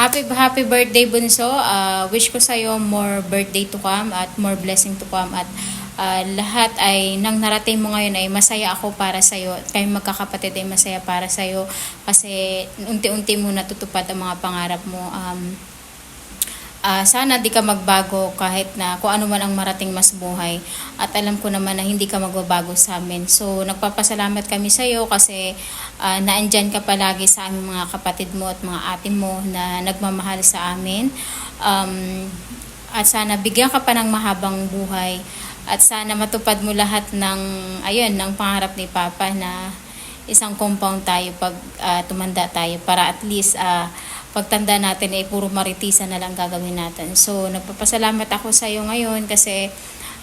Happy happy birthday Bunso. Ah, wish ko sa iyo more birthday to come at more blessing to come at ah, lahat ay nang narating mo ngayon ay masaya ako para sa iyo. Kayo magkakapatid ay masaya para sa iyo kasi unti-unti mo natutupad ang mga pangarap mo. Um, Ah, sana di ka magbago kahit na kung ano man ang marating mas buhay. At alam ko naman na hindi ka magbabago sa amin. So, nagpapasalamat kami sa iyo kasi ah, naandyan ka palagi sa aming mga kapatid mo at mga ate mo na nagmamahal sa amin. Um, at sana bigyan ka pa ng mahabang buhay. At sana matupad mo lahat ng, ayun, ng pangarap ni Papa na isang compound tayo pag ah, tumanda tayo para at least ah, pagtanda natin ay puro maritisa na lang gagawin natin. So, nagpapasalamat ako sa iyo ngayon kasi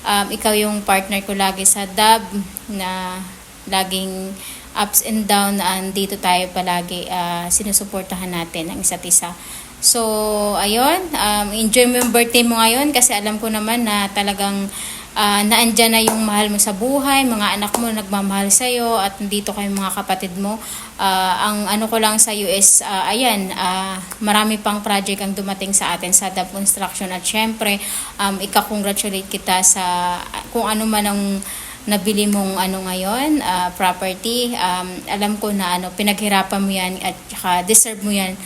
um, ikaw yung partner ko lagi sa DAB na laging ups and down and dito tayo palagi ah, sinusuportahan natin ang isa't isa. So, ayun, um, enjoy mo yung birthday mo ngayon kasi alam ko naman na talagang ah, naandyan na yung mahal mo sa buhay, mga anak mo nagmamahal sa iyo at nandito kayong mga kapatid mo. Ah, ang ano ko lang sa US, ah, ayan, ah, marami pang project ang dumating sa atin sa DAP Construction at syempre, um, ika-congratulate kita sa kung ano man ang nabili mong ano ngayon, ah, property. Um, alam ko na ano, pinaghirapan mo yan at saka deserve mo yan.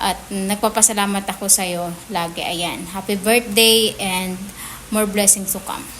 At nagpapasalamat ako sa iyo lagi. Ayan. Happy birthday and more blessings to come.